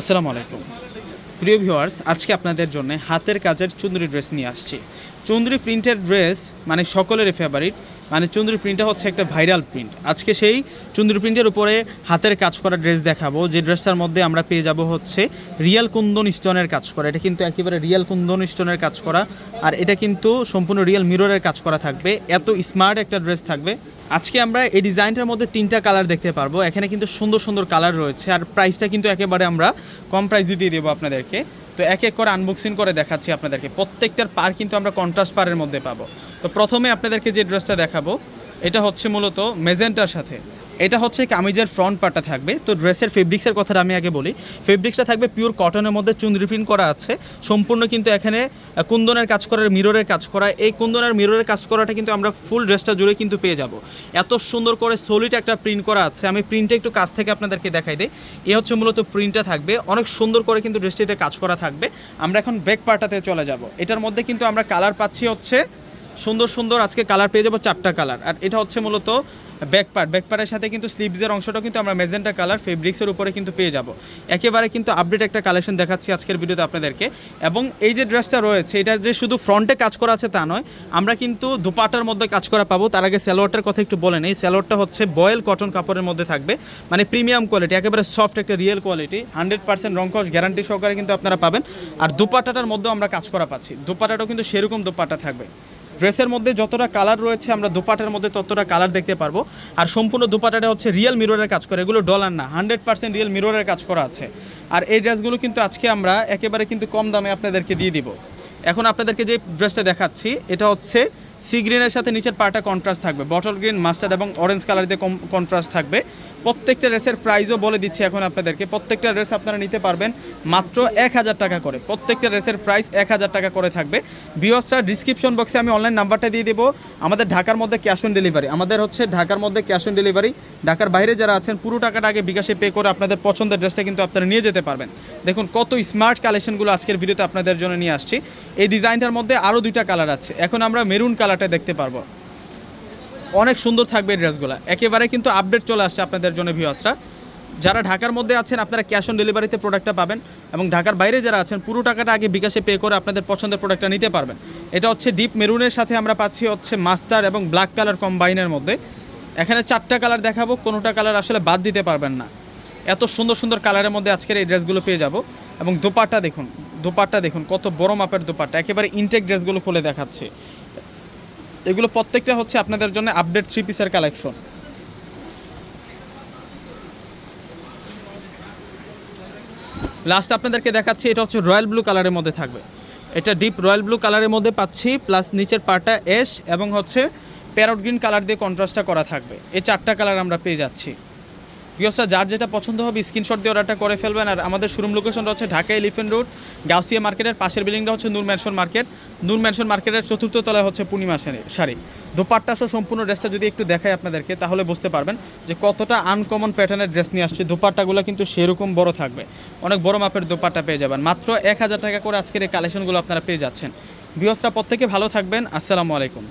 আসসালামু আলাইকুম। প্রিয় ভিউয়ার্স, আজকে আপনাদের জন্য হাতের কাজের চুন্দরি ড্রেস নিয়ে আসছি। চুন্দরি প্রিন্টের ড্রেস মানে সকলেরই ফেভারিট মানে চুন্দরি প্রিন্টটা হচ্ছে একটা ভাইরাল প্রিন্ট আজকে সেই চুন্দরি প্রিন্টের উপরে হাতের কাজ করা ড্রেস দেখাবো। যে ড্রেসটার মধ্যে আমরা পেয়ে যাব হচ্ছে রিয়াল কুন্দন স্টোনের কাজ করা। এটা কিন্তু একেবারে রিয়াল কুন্দন স্টোনের কাজ করা। আর এটা কিন্তু সম্পূর্ণ রিয়াল মিররের কাজ করা থাকবে। এত স্মার্ট একটা ড্রেস থাকবে। আজকে আমরা এই ডিজাইনটার মধ্যে তিনটা কালার দেখতে পারব। এখানে কিন্তু সুন্দর সুন্দর কালার রয়েছে আর প্রাইসটা কিন্তু একেবারে আমরা কম প্রাইস দিয়ে দেবো আপনাদেরকে। তো এক এক করে আনবক্সিং করে দেখাচ্ছি আপনাদেরকে। প্রত্যেকটার পার কিন্তু আমরা কন্ট্রাস্ট পারের মধ্যে পাবো। তো প্রথমে আপনাদেরকে যে ড্রেসটা দেখাবো, এটা হচ্ছে মূলত মেজেন্টার সাথে। এটা হচ্ছে কামিজের ফ্রন্ট পার্টটা থাকবে। তো ড্রেসের ফেব্রিক্সের কথাটা আমি আগে বলি। ফেব্রিক্সটা থাকবে পিওর কটনের মধ্যে চুনরি প্রিন্ট করা আছে। সম্পূর্ণ কিন্তু এখানে কুন্দনের কাজ করার মিররের কাজ করা। এই কুন্দনের মিররের কাজ করাটা কিন্তু আমরা ফুল ড্রেসটা জুড়ে কিন্তু পেয়ে যাব। এত সুন্দর করে সলিড একটা প্রিন্ট করা আছে। আমি প্রিন্টটা একটু কাছ থেকে আপনাদেরকে দেখাই দিই। এ হচ্ছে মূলত প্রিন্টটা থাকবে। অনেক সুন্দর করে কিন্তু ড্রেসটিতে কাজ করা থাকবে। আমরা এখন ব্যাক পার্টাতে চলে যাব। এটার মধ্যে কিন্তু আমরা কালার পাচ্ছি হচ্ছে সুন্দর সুন্দর। আজকে কালার পেয়ে যাব চারটা কালার আর এটা হচ্ছে মূলত ব্যাক পার্ট ব্যাক পার্টের সাথে কিন্তু স্লিভসের অংশটাও কিন্তু আমরা মেজেন্টা কালার ফেব্রিক্সের উপরে কিন্তু পেয়ে যাব। একেবারে কিন্তু আপডেট একটা কালেকশন দেখাচ্ছি আজকের ভিডিওতে আপনাদেরকে। এবং এই যে ড্রেসটা রয়েছে, এটা যে শুধু ফ্রন্টে কাজ করা আছে তা নয়, আমরা কিন্তু দুপাটার মধ্যে কাজ করা পাবো। তার আগে স্যালোয়ারটার কথা একটু বলে নেই। স্যালোয়ারটা হচ্ছে বয়েল কটন কাপড়ের মধ্যে থাকবে। মানে প্রিমিয়াম কোয়ালিটি একেবারে সফট একটা রিয়েল কোয়ালিটি হান্ড্রেড পার্সেন্ট রংকশ গ্যারান্টি সহকারে কিন্তু আপনারা পাবেন। আর দুপাটাটার মধ্যেও আমরা কাজ করা পাচ্ছি। দুপাটাটাও কিন্তু সেরকম দুপাটা থাকবে। ড্রেসের মধ্যে যতটা কালার রয়েছে, আমরা দুপাটার মধ্যে ততটা কালার দেখতে পারব। আর সম্পূর্ণ দুপাটাটা হচ্ছে রিয়েল মিররের কাজ করে। এগুলো ডলার না হান্ড্রেড পার্সেন্ট রিয়েল মিররের কাজ করা আছে। আর এই ড্রেসগুলো কিন্তু আজকে আমরা একেবারে কিন্তু কম দামে আপনাদেরকে দিয়ে দিব। এখন আপনাদেরকে যে ড্রেসটা দেখাচ্ছি, এটা হচ্ছে সি গ্রিনের সাথে নিচের পাটা কন্ট্রাস্ট থাকবে। বটল গ্রিন মাস্টার্ড এবং অরেঞ্জ কালার দিয়ে কন্ট্রাস্ট থাকবে। প্রত্যেকটা রেসের প্রাইজও বলে দিচ্ছি এখন আপনাদেরকে। প্রত্যেকটা রেস আপনারা নিতে পারবেন মাত্র এক হাজার টাকা করে। প্রত্যেকটা রেসের প্রাইস এক হাজার টাকা করে থাকবে। বিওসটা ডিসক্রিপশন বক্সে আমি অনলাইন নাম্বারটা দিয়ে দেবো। আমাদের ঢাকার মধ্যে ক্যাশ অন ডেলিভারি আমাদের হচ্ছে ঢাকার মধ্যে ক্যাশ অন ডেলিভারি ঢাকার বাইরে যারা আছেন, পুরো টাকাটা আগে বিকাশে পে করে আপনাদের পছন্দের ড্রেসটা কিন্তু আপনারা নিয়ে যেতে পারবেন। দেখুন, কত স্মার্ট কালেকশনগুলো আজকের ভিডিওতে আপনাদের জন্য নিয়ে আসছি। এই ডিজাইনটার মধ্যে আরও দুইটা কালার আছে। এখন আমরা মেরুন কালারটা দেখতে পারব। অনেক সুন্দর থাকবে এই ড্রেসগুলো। একেবারে কিন্তু আপডেট চলে আসছে আপনাদের জন্য ভিউয়ার্সরা যারা ঢাকার মধ্যে আছেন, আপনারা ক্যাশ অন ডেলিভারিতে প্রোডাক্টটা পাবেন এবং ঢাকার বাইরে যারা আছেন, পুরো টাকাটা আগে বিকাশে পে করে আপনাদের পছন্দের প্রোডাক্টটা নিতে পারবেন। এটা হচ্ছে ডিপ মেরুনের সাথে আমরা পাচ্ছি হচ্ছে মাস্টার এবং ব্ল্যাক কালার কম্বাইনের মধ্যে। এখানে চারটা কালার দেখাবো, কোনোটা কালার আসলে বাদ দিতে পারবেন না। এত সুন্দর সুন্দর কালারের মধ্যে আজকের এই ড্রেসগুলো পেয়ে যাব। এবং দোপাট্টা দেখুন দোপাট্টা দেখুন, কত বড় মাপের দোপাট্টা। একেবারে ইনটেক ড্রেসগুলো খুলে দেখাচ্ছে। এগুলো প্রত্যেকটা হচ্ছে আপনাদের জন্য আপডেট থ্রি পিসের কালেকশন লাস্ট আপনাদেরকে দেখাচ্ছি, এটা হচ্ছে রয়্যাল ব্লু কালারের মধ্যে থাকবে। এটা ডিপ রয়্যাল ব্লু কালারের মধ্যে পাচ্ছি প্লাস নিচের পাটা এস এবং হচ্ছে প্যারট গ্রিন কালার দিয়ে কন্ট্রাস্টটা করা থাকবে। এই চারটা কালার আমরা পেয়ে যাচ্ছি। ভিউসরা যার যেটা পছন্দ হবে স্ক্রিনশট দিয়ে অর্ডারটা করে ফেলবেন। আর আমাদের শোরুম লোকেশনটা হচ্ছে ঢাকা এলিফেন্ট রোড গাউসিয়া মার্কেটের পাশের বিল্ডিংটা হচ্ছে Noor mansion market Noor mansion মার্কেটের চতুর্থ তলায় হচ্ছে পূর্ণিমা শাড়ি শাড়ি। দোপাট্টা সহ সম্পূর্ণ ড্রেসটা যদি একটু দেখাই আপনাদেরকে, তাহলে বুঝতে পারবেন যে কতটা আনকমন প্যাটার্নের ড্রেস নিয়ে আসছে। দোপাট্টাগুলো কিন্তু সেরকম বড় থাকবে। অনেক বড় মাপের দোপাট্টা পেয়ে যাবেন। মাত্র এক হাজার টাকা করে আজকের এই কালেকশনগুলো আপনারা পেয়ে যাচ্ছেন। ভিউসরা প্রত্যেকে ভালো থাকবেন। আসসালামু আলাইকুম।